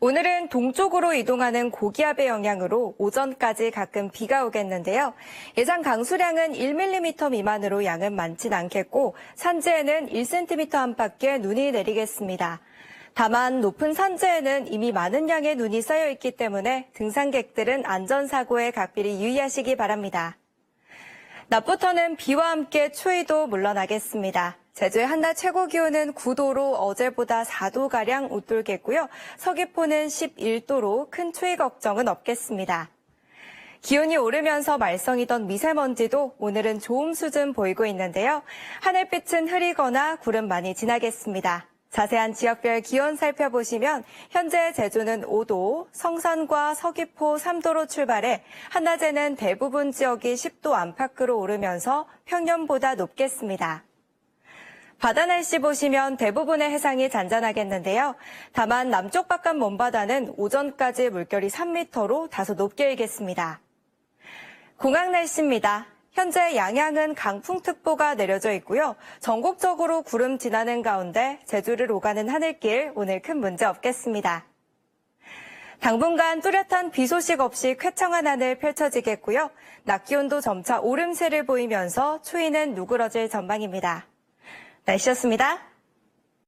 오늘은 동쪽으로 이동하는 고기압의 영향으로 오전까지 가끔 비가 오겠는데요. 예상 강수량은 1mm 미만으로 양은 많진 않겠고 산지에는 1cm 안팎의 눈이 내리겠습니다. 다만 높은 산지에는 이미 많은 양의 눈이 쌓여 있기 때문에 등산객들은 안전사고에 각별히 유의하시기 바랍니다. 낮부터는 비와 함께 추위도 물러나겠습니다. 제주의 한낮 최고 기온은 9도로 어제보다 4도가량 웃돌겠고요. 서귀포는 11도로 큰 추위 걱정은 없겠습니다. 기온이 오르면서 말썽이던 미세먼지도 오늘은 좋음 수준 보이고 있는데요. 하늘빛은 흐리거나 구름 많이 지나겠습니다. 자세한 지역별 기온 살펴보시면 현재 제주는 5도, 성산과 서귀포 3도로 출발해 한낮에는 대부분 지역이 10도 안팎으로 오르면서 평년보다 높겠습니다. 바다 날씨 보시면 대부분의 해상이 잔잔하겠는데요. 다만 남쪽 바깥 먼바다는 오전까지 물결이 3m로 다소 높게 일겠습니다. 공항 날씨입니다. 현재 양양은 강풍특보가 내려져 있고요. 전국적으로 구름 지나는 가운데 제주를 오가는 하늘길 오늘 큰 문제 없겠습니다. 당분간 뚜렷한 비 소식 없이 쾌청한 하늘 펼쳐지겠고요. 낮 기온도 점차 오름세를 보이면서 추위는 누그러질 전망입니다. 날씨였습니다.